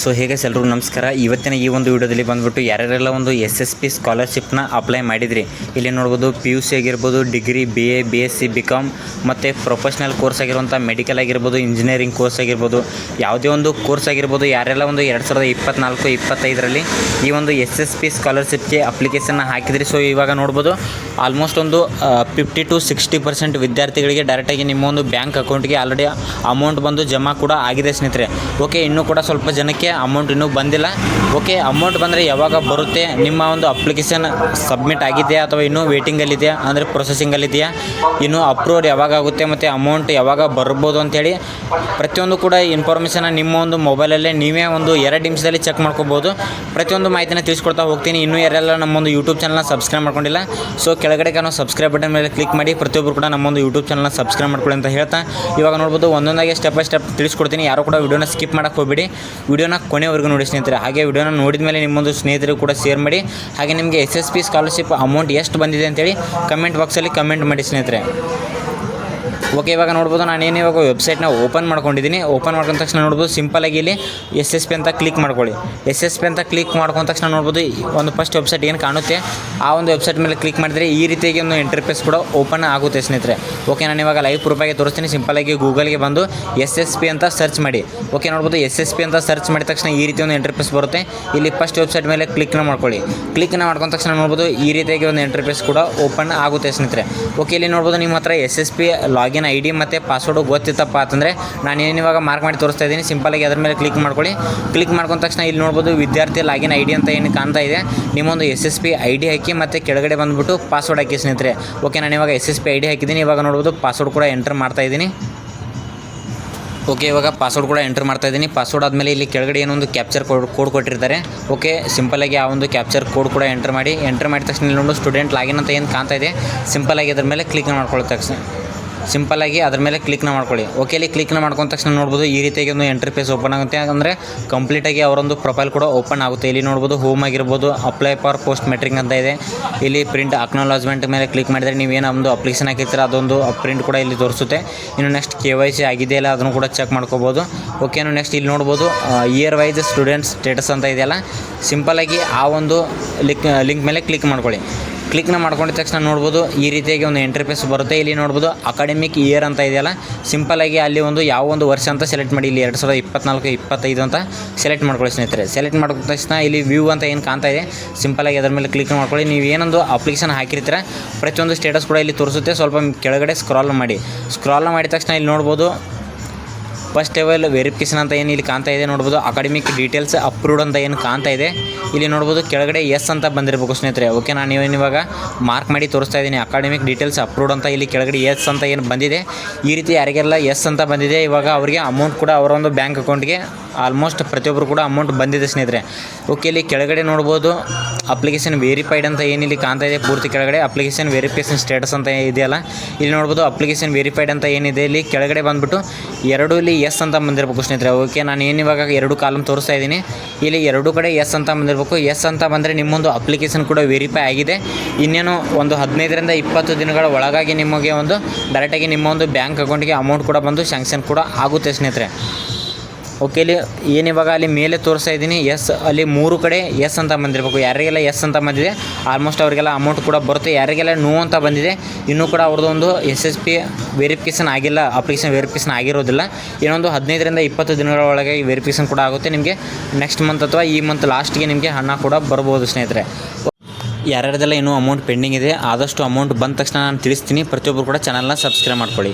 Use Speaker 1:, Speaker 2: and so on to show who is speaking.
Speaker 1: So ಹೇಗೆ ಎಲ್ರಿಗೂ ನಮಸ್ಕಾರ. ಇವತ್ತಿನ ಈ ಒಂದು ವಿಡಿಯೋದಲ್ಲಿ ಬಂದ್ಬಿಟ್ಟು ಯಾರ್ಯಾರೆಲ್ಲ ಒಂದು ಎಸ್ ಎಸ್ ಪಿ ಸ್ಕಾಲರ್ಶಿಪ್ನ ಅಪ್ಲೈ ಮಾಡಿದ್ರಿ, ಇಲ್ಲಿ ನೋಡ್ಬೋದು ಪಿ ಯು ಸಿ ಆಗಿರ್ಬೋದು degree B A B S C B com ಮತ್ತು ಪ್ರೊಫೆಷ್ನಲ್ ಕೋರ್ಸ್ ಆಗಿರುವಂಥ ಮೆಡಿಕಲ್ ಆಗಿರ್ಬೋದು ಇಂಜಿನಿಯರಿಂಗ್ ಕೋರ್ಸ್ ಆಗಿರ್ಬೋದು, ಯಾವುದೇ ಒಂದು ಕೋರ್ಸ್ ಆಗಿರ್ಬೋದು, ಯಾರೆಲ್ಲ ಒಂದು ಎರಡು ಸಾವಿರದ ಇಪ್ಪತ್ನಾಲ್ಕು, ಇಪ್ಪತ್ತೈದರಲ್ಲಿ ಈ ಒಂದು ಎಸ್ ಎಸ್ ಪಿ ಸ್ಕಾಲರ್ಶಿಪ್ಗೆ ಅಪ್ಲಿಕೇಶನ್ನ ಹಾಕಿದ್ರಿ. ಸೊ ಇವಾಗ ನೋಡ್ಬೋದು ಆಲ್ಮೋಸ್ಟ್ ಒಂದು ಫಿಫ್ಟಿ ಟು ಸಿಕ್ಸ್ಟಿ ಪರ್ಸೆಂಟ್ ವಿದ್ಯಾರ್ಥಿಗಳಿಗೆ ಡೈರೆಕ್ಟಾಗಿ ನಿಮ್ಮ ಒಂದು ಬ್ಯಾಂಕ್ ಅಕೌಂಟ್ಗೆ ಆಲ್ರೆಡಿ ಅಮೌಂಟ್ ಬಂದು ಜಮಾ ಕೂಡ ಆಗಿದೆ ಸ್ನೇಹಿತರೆ. ಓಕೆ ಇನ್ನೂ ಕೂಡ ಸ್ವಲ್ಪ ಜನಕ್ಕೆ ಅಮೌಂಟ್ ಇನ್ನೂ ಬಂದಿಲ್ಲ. ಓಕೆ ಅಮೌಂಟ್ ಬಂದರೆ ಯಾವಾಗ ಬರುತ್ತೆ? ನಿಮ್ಮ ಒಂದು ಅಪ್ಲಿಕೇಶನ್ ಸಬ್ಮಿಟ್ ಆಗಿದೆಯಾ ಅಥವಾ ಇನ್ನೂ ವೇಟಿಂಗಲ್ಲಿದೆಯಾ ಅಂದರೆ ಪ್ರೊಸೆಸಿಂಗಲ್ಲಿದೆಯಾ ಇನ್ನೂ ಅಪ್ರೂವಲ್ ಯಾವಾಗ ಆಗುತ್ತೆ ಮತ್ತು ಅಮೌಂಟ್ ಯಾವಾಗ ಬರ್ಬೋದು ಅಂಥೇಳಿ ಪ್ರತಿಯೊಂದು ಕೂಡ ಇನ್ಫಾರ್ಮೇಷನ್ನ ನಿಮ್ಮ ಒಂದು ಮೊಬೈಲಲ್ಲೇ ನೀವೇ ಒಂದು ಎರಡು ನಿಮಿಷದಲ್ಲಿ ಚೆಕ್ ಮಾಡ್ಕೋಬೋದು. ಪ್ರತಿಯೊಂದು ಮಾಹಿತಿನ ತಿಳಿಸ್ಕೊಡ್ತಾ ಹೋಗ್ತೀನಿ. ಇನ್ನೂ ಯಾರೆಲ್ಲ ನಮ್ಮೊಂದು ಯೂಟ್ಯೂಬ್ ಚಾನಲ್ನ ಸಬ್ಸ್ಕ್ರೈಬ್ ಮಾಡ್ಕೊಂಡಿಲ್ಲ ಸೊ ಕೆಳಗಡೆ ನಾವು ಸಬ್ಸ್ಕ್ರೈಬ್ ಬಟನ್ ಮೇಲೆ ಕ್ಲಿಕ್ ಮಾಡಿ ಪ್ರತಿಯೊಬ್ಬರು ಕೂಡ ನಮ್ಮೊಂದು ಯೂಟ್ಯೂಬ್ ಚಾನಲ್ನ ಸಬ್ಸ್ಕ್ರೈಬ್ ಮಾಡ್ಕೊಳ್ಳಿ ಅಂತ ಹೇಳ್ತಾ. ಇವಾಗ ನೋಡ್ಬೋದು ಒಂದೊಂದಾಗಿ ಸ್ಟೆಪ್ ಬೈ ಸ್ಟೆಪ್ ತಿಳಿಸ್ಕೊಡ್ತೀನಿ. ಯಾರು ಕೂಡ ವಿಡಿಯೋನ ಸ್ಕಿಪ್ ಮಾಡಕ್ಕೆ ಹೋಗ್ಬೇಡಿ. ವಿಡಿಯೋನ ಕೊನೆವರೆಗೂ ನೋಡಿ ಸ್ನೇಹಿತರೆ. ಹಾಗೆ ವಿಡಿಯೋನ ನೋಡಿದ ಮೇಲೆ ನಿಮ್ಮೊಂದು ಸ್ನೇಹಿತರು ಕೂಡ ಶೇರ್ ಮಾಡಿ. ಹಾಗೆ ನಿಮಗೆ S S P scholarship amount ಎಷ್ಟು ಬಂದಿದೆ ಅಂತೇಳಿ ಕಮೆಂಟ್ ಬಾಕ್ಸಲ್ಲಿ ಕಮೆಂಟ್ ಮಾಡಿ ಸ್ನೇಹಿತರೆ. ಓಕೆ ಇವಾಗ ನೋಡ್ಬೋದು ನಾನು ಏನು ಇವಾಗ ವೆಬ್ಸೈಟ್ನ ಓಪನ್ ಮಾಡ್ಕೊಂಡಿದ್ದೀನಿ ಓಪನ್ ಮಾಡ್ಕೊಂಡ ತಕ್ಷಣ ನೋಡ್ಬೋದು ಸಿಂಪಲಾಗಿ ಇಲ್ಲಿ ಎಸ್ ಎಸ್ ಪಿ ಅಂತ ಕ್ಲಿಕ್ ಮಾಡ್ಕೊಳ್ಳಿ. ಎಸ್ ಎಸ್ ಪಿ ಅಂತ ಕ್ಲಿಕ್ ಮಾಡ್ಕೊಂಡ ತಕ್ಷಣ ನೋಡ್ಬೋದು ಒಂದು ಫಸ್ಟ್ ವೆಬ್ಸೈಟ್ ಏನು ಕಾಣುತ್ತೆ? ಆ ಒಂದು ವೆಬ್ಸೈಟ್ ಮೇಲೆ ಕ್ಲಿಕ್ ಮಾಡಿದರೆ ಈ ರೀತಿಯಾಗಿ ಒಂದು ಇಂಟರ್ಫೇಸ್ ಕೂಡ ಓಪನ್ ಆಗುತ್ತೆ ಸ್ನೇಹಿತರೆ. ಓಕೆ ನಾನು ಇವಾಗ ಲೈವ್ ಪ್ರೂಫಾಗಿ ತೋರಿಸ್ತೀನಿ. ಸಿಂಪಲಾಗಿ ಗೂಗಲ್ಗೆ ಬಂದು ಎಸ್ ಎಸ್ ಪಿ ಅಂತ ಸರ್ಚ್ ಮಾಡಿ. ಓಕೆ ನೋಡ್ಬೋದು ಎಸ್ ಎಸ್ ಪಿ ಅಂತ ಸರ್ಚ್ ಮಾಡಿದ ತಕ್ಷಣ ಈ ರೀತಿ ಒಂದು ಇಂಟರ್ಫೇಸ್ ಬರುತ್ತೆ. ಇಲ್ಲಿ ಫಸ್ಟ್ ವೆಬ್ಸೈಟ್ ಮೇಲೆ ಕ್ಲಿಕ್ನ ಮಾಡ್ಕೊಳ್ಳಿ. ಕ್ಲಿಕ್ನ ಮಾಡ್ಕೊಂಡ ತಕ್ಷಣ ನೋಡ್ಬೋದು ಈ ರೀತಿಯಾಗಿ ಒಂದು ಇಂಟರ್ಫೇಸ್ ಕೂಡ ಓಪನ್ ಆಗುತ್ತೆ ಸ್ನೇಹಿತರೆ. ಓಕೆ ಇಲ್ಲಿ ನೋಡ್ಬೋದು ನಿಮ್ಮ ಹತ್ರ S S P login I D ಮತ್ತು ಪಾಸ್ವರ್ಡು ಗೊತ್ತಿತ್ತಪ್ಪ ಅಂತಂದರೆ ನಾನು ಏನು ಇವಾಗ ಮಾರ್ಕ್ ಮಾಡಿ ತೋರಿಸ್ತಾ ಇದ್ದೀನಿ. ಸಿಂಪಲಾಗಿ ಅದ್ರ ಮೇಲೆ ಕ್ಲಿಕ್ ಮಾಡ್ಕೊಳ್ಳಿ. ಕ್ಲಿಕ್ ಮಾಡ್ಕೊಂಡ ತಕ್ಷಣ ಇಲ್ಲಿ ನೋಡ್ಬೋದು ವಿದ್ಯಾರ್ಥಿ ಲಾಗಿನ್ ಐ ಅಂತ ಏನು ಕಾಣ್ತಾ ಇದೆ. ನಿಮ್ಮೊಂದು S S P I D ಹಾಕಿ ಮತ್ತು ಕೆಳಗಡೆ ಬಂದುಬಿಟ್ಟು ಪಾಸ್ವರ್ಡ್ ಹಾಕಿ ಸ್ನೇಹಿತರೆ. ಓಕೆ ನಾನು ಇವಾಗ S S P I D ಹಾಕಿದ್ದೀನಿ. ಇವಾಗ ನೋಡ್ಬೋದು ಪಾಸ್ವರ್ಡ್ ಕೂಡ ಎಂಟರ್ ಮಾಡ್ತಾ ಇದ್ದೀನಿ. ಓಕೆ ಇವಾಗ ಪಾಸ್ವರ್ಡ್ ಕೂಡ ಎಂಟರ್ ಮಾಡ್ತಾ ಇದ್ದೀನಿ. ಪಾಸ್ವರ್ಡ್ ಆದಮೇಲೆ ಇಲ್ಲಿ ಕೆಳಗಡೆ ಏನೊಂದು ಕ್ಯಾಪ್ಚರ್ ಕೋಡ್ ಕೋಡ್ ಕೊಟ್ಟಿರ್ತಾರೆ. ಓಕೆ ಸಿಂಪಲಾಗಿ ಆ ಒಂದು ಕ್ಯಾಪ್ಚರ್ ಕೋಡ್ ಕೂಡ ಎಂಟರ್ ಮಾಡಿ. ಎಂಟರ್ ಮಾಡಿದ ತಕ್ಷಣ ಇಲ್ಲಿ ನೋಡಿ ಸ್ಟೂಡೆಂಟ್ ಲಾಗಿನ್ ಅಂತ ಏನು ಕಾಣ್ತಾ ಇದೆ. ಸಿಂಪಲಾಗಿ ಅದ್ರ ಮೇಲೆ ಕ್ಲಿಕ್ ಮಾಡ್ಕೊಳ್ಳೋ ತಕ್ಷಣ. ಸಿಂಪಲಾಗಿ ಅದ್ರ ಮೇಲೆ ಕ್ಲಿಕ್ನ ಮಾಡ್ಕೊಳ್ಳಿ. ಓಕೆ ಇಲ್ಲಿ ಕ್ಲಿಕ್ನ ಮಾಡ್ಕೊಂಡ ತಕ್ಷಣ ನೋಡ್ಬೋದು ಈ ರೀತಿಯಾಗಿ ಒಂದು ಎಂಟ್ರಿ ಪೇಸ್ ಓಪನ್ ಆಗುತ್ತೆ. ಅಂದರೆ ಕಂಪ್ಲೀಟಾಗಿ ಅವರೊಂದು ಪ್ರೊಫೈಲ್ ಕೂಡ ಓಪನ್ ಆಗುತ್ತೆ. ಇಲ್ಲಿ ನೋಡ್ಬೋದು ಹೋಮ್ ಆಗಿರ್ಬೋದು ಅಪ್ಲೈ ಫಾರ್ ಪೋಸ್ಟ್ ಮೆಟ್ರಿಕ್ ಅಂತ ಇದೆ. ಇಲ್ಲಿ ಪ್ರಿಂಟ್ ಅಕ್ನಾಲಜ್ಮೆಂಟ್ ಮೇಲೆ ಕ್ಲಿಕ್ ಮಾಡಿದರೆ ನೀವೇನು ಒಂದು ಅಪ್ಲಿಕೇಶನ್ ಹಾಕಿರ್ತೀರ, ಅದೊಂದು ಪ್ರಿಂಟ್ ಕೂಡ ಇಲ್ಲಿ ತೋರಿಸುತ್ತೆ. ಇನ್ನು ನೆಕ್ಸ್ಟ್ ಕೆ ವೈ ಸಿ ಆಗಿದೆಯಲ್ಲ ಅದನ್ನು ಕೂಡ ಚೆಕ್ ಮಾಡ್ಕೋಬೋದು. ಓಕೆ ನೆಕ್ಸ್ಟ್ ಇಲ್ಲಿ ನೋಡ್ಬೋದು ಇಯರ್ ವೈಸ್ ಸ್ಟೂಡೆಂಟ್ಸ್ ಸ್ಟೇಟಸ್ ಅಂತ ಇದೆಯಲ್ಲ ಸಿಂಪಲಾಗಿ ಆ ಒಂದು ಲಿಂಕ್ ಲಿಂಕ್ ಮೇಲೆ ಕ್ಲಿಕ್ ಮಾಡ್ಕೊಳ್ಳಿ. ಕ್ಲಿಕ್ನ ಮಾಡ್ಕೊಂಡ ತಕ್ಷಣ ನೋಡ್ಬೋದು, ಈ ರೀತಿಯಾಗಿ ಒಂದು ಎಂಟ್ರಿಪೇಸ್ ಬರುತ್ತೆ. ಇಲ್ಲಿ ನೋಡ್ಬೋದು ಅಕಾಡೆಮಿಕ್ ಇಯರ್ ಅಂತ ಇದೆಯಲ್ಲ. ಸಿಂಪಲಾಗಿ ಅಲ್ಲಿ ಒಂದು ಯಾವ ಒಂದು ವರ್ಷ ಅಂತ ಸೆಲೆಕ್ಟ್ ಮಾಡಿ. ಇಲ್ಲಿ ಎರಡು ಸಾವಿರದ ಇಪ್ಪತ್ನಾಲ್ಕು, ಇಪ್ಪತ್ತೈದು ಅಂತ ಸೆಲೆಕ್ಟ್ ಮಾಡ್ಕೊಳ್ಳಿ ಸ್ನೇಹಿತರೆ. ಸೆಲೆಕ್ಟ್ ಮಾಡ್ಕೊಂಡ ತಕ್ಷಣ ಇಲ್ಲಿ ವ್ಯೂ ಅಂತ ಏನು ಕಾಣ್ತಾ ಇದೆ. ಸಿಂಪಲ್ ಆಗಿ ಅದರ ಮೇಲೆ ಕ್ಲಿಕ್ ಮಾಡ್ಕೊಳ್ಳಿ. ನೀವು ಏನೊಂದು ಅಪ್ಲಿಕೇಶನ್ ಹಾಕಿರ್ತೀರ, ಪ್ರತಿಯೊಂದು ಸ್ಟೇಟಸ್ ಕೂಡ ಇಲ್ಲಿ ತೋರಿಸುತ್ತೆ. ಸ್ವಲ್ಪ ಕೆಳಗಡೆ ಸ್ಕ್ರಾಲ್ ಮಾಡಿ. ಸ್ಕ್ರಾಲ್ ಮಾಡಿದ ತಕ್ಷಣ ಇಲ್ಲಿ ನೋಡ್ಬೋದು ಫಸ್ಟ್ ಲೆವೆಲ್ ವೆರಿಫಿಕೇಷನ್ ಅಂತ ಏನು ಇಲ್ಲಿ ಕಾಣ್ತಾ ಇದೆ ನೋಡ್ಬೋದು. ಅಕಾಡೆಮಿಕ್ ಡೀಟೇಲ್ಸ್ ಅಪ್ರೂವ್ಡ್ ಅಂತ ಏನು ಕಾಣ್ತಾ ಇದೆ. ಇಲ್ಲಿ ನೋಡ್ಬೋದು ಕೆಳಗಡೆ ಎಸ್ ಅಂತ ಬಂದಿರಬೇಕು ಸ್ನೇಹಿತರೆ. ಓಕೆ ನಾನು ಏನು ಇವಾಗ ಮಾರ್ಕ್ ಮಾಡಿ ತೋರಿಸ್ತಾ ಇದ್ದೀನಿ. ಅಕಾಡೆಮಿಕ್ ಡೀಟೇಲ್ಸ್ ಅಪ್ರೂವ್ಡ್ ಅಂತ ಇಲ್ಲಿ ಕೆಳಗಡೆ ಎಸ್ ಅಂತ ಏನು ಬಂದಿದೆ. ಈ ರೀತಿ ಯಾರಿಗೆಲ್ಲ ಎಸ್ ಅಂತ ಬಂದಿದೆ, ಇವಾಗ ಅವರಿಗೆ ಅಮೌಂಟ್ ಕೂಡ ಅವರ ಒಂದು ಬ್ಯಾಂಕ್ ಅಕೌಂಟ್ಗೆ ಆಲ್ಮೋಸ್ಟ್ ಪ್ರತಿಯೊಬ್ಬರು ಕೂಡ ಅಮೌಂಟ್ ಬಂದಿದೆ ಸ್ನೇಹಿತರೆ. ಓಕೆ ಇಲ್ಲಿ ಕೆಳಗಡೆ ನೋಡ್ಬೋದು ಅಪ್ಲಿಕೇಶನ್ ವೆರಿಫೈಡ್ ಅಂತ ಏನಿಲ್ಲಿ ಕಾಣ್ತಾ ಇದೆ, ಪೂರ್ತಿ ಕೆಳಗಡೆ ಅಪ್ಲಿಕೇಶನ್ ವೆರಿಫಿಕೇಶನ್ ಸ್ಟೇಟಸ್ ಅಂತ ಇದೆಯಲ್ಲ. ಇಲ್ಲಿ ನೋಡ್ಬೋದು ಅಪ್ಲಿಕೇಶನ್ ವೆರಿಫೈಡ್ ಅಂತ ಏನಿದೆ, ಇಲ್ಲಿ ಕೆಳಗಡೆ ಬಂದುಬಿಟ್ಟು ಎರಡು ಇಲ್ಲಿ ಎಸ್ ಅಂತ ಬಂದಿರಬೇಕು ಸ್ನೇಹಿತರೆ. ಓಕೆ ನಾನು ಏನು ಇವಾಗ ಎರಡು ಕಾಲಮ್ ತೋರಿಸ್ತಾ ಇದ್ದೀನಿ. ಇಲ್ಲಿ ಎರಡು ಕಡೆ ಎಸ್ ಅಂತ ಬಂದಿರಬೇಕು. ಎಸ್ ಅಂತ ಬಂದರೆ ನಿಮ್ಮೊಂದು ಅಪ್ಲಿಕೇಶನ್ ಕೂಡ ವೆರಿಫೈ ಆಗಿದೆ. ಇನ್ನೇನು ಒಂದು ಹದಿನೈದರಿಂದ ಇಪ್ಪತ್ತು ದಿನಗಳ ಒಳಗಾಗಿ ನಿಮಗೆ ಒಂದು ಡೈರೆಕ್ಟಾಗಿ ನಿಮ್ಮ ಒಂದು ಬ್ಯಾಂಕ್ ಅಕೌಂಟ್ಗೆ ಅಮೌಂಟ್ ಕೂಡ ಬಂದು ಸ್ಯಾಂಕ್ಷನ್ ಕೂಡ ಆಗುತ್ತೆ ಸ್ನೇಹಿತರೆ. ಓಕೆ ಇಲ್ಲಿ ಏನು ಇವಾಗ ಅಲ್ಲಿ ಮೇಲೆ ತೋರಿಸ್ತಾ ಇದ್ದೀನಿ. ಎಸ್ ಅಲ್ಲಿ ಮೂರು ಕಡೆ ಎಸ್ ಅಂತ ಬಂದಿರಬೇಕು. ಯಾರಿಗೆಲ್ಲ ಎಸ್ ಅಂತ ಬಂದಿದೆ ಆಲ್ಮೋಸ್ಟ್ ಅವರಿಗೆಲ್ಲ ಅಮೌಂಟ್ ಕೂಡ ಬರುತ್ತೆ. ಯಾರಿಗೆಲ್ಲ ನೋ ಅಂತ ಬಂದಿದೆ, ಇನ್ನೂ ಕೂಡ ಅವ್ರದ್ದು ಒಂದು ಎಸ್ ಎಸ್ ಪಿ ವೆರಿಫಿಕೇಷನ್ ಆಗಿಲ್ಲ ಅಪ್ಲಿಕೇಶನ್ ವೆರಿಫಿಕೇಷನ್ ಆಗಿರೋದಿಲ್ಲ. ಇನ್ನೊಂದು ಹದಿನೈದರಿಂದ ಇಪ್ಪತ್ತು ದಿನಗಳ ಒಳಗೆ ವೆರಿಫಿಕೇಷನ್ ಕೂಡ ಆಗುತ್ತೆ. ನಿಮಗೆ ನೆಕ್ಸ್ಟ್ ಮಂತ್ ಅಥವಾ ಈ ಮಂತ್ ಲಾಸ್ಟ್ಗೆ ನಿಮಗೆ ಹಣ ಕೂಡ ಬರ್ಬೋದು ಸ್ನೇಹಿತರೆ. ಯಾರ್ಯಾರ್ದೆಲ್ಲ ಇನ್ನೂ ಅಮೌಂಟ್ ಪೆಂಡಿಂಗ್ ಇದೆ, ಆದಷ್ಟು ಅಮೌಂಟ್ ಬಂದ ತಕ್ಷಣ ನಾನು ತಿಳಿಸ್ತೀನಿ. ಪ್ರತಿಯೊಬ್ಬರು ಕೂಡ ಚಾನಲ್ನ ಸಬ್ಸ್ಕ್ರೈಬ್ ಮಾಡ್ಕೊಳ್ಳಿ.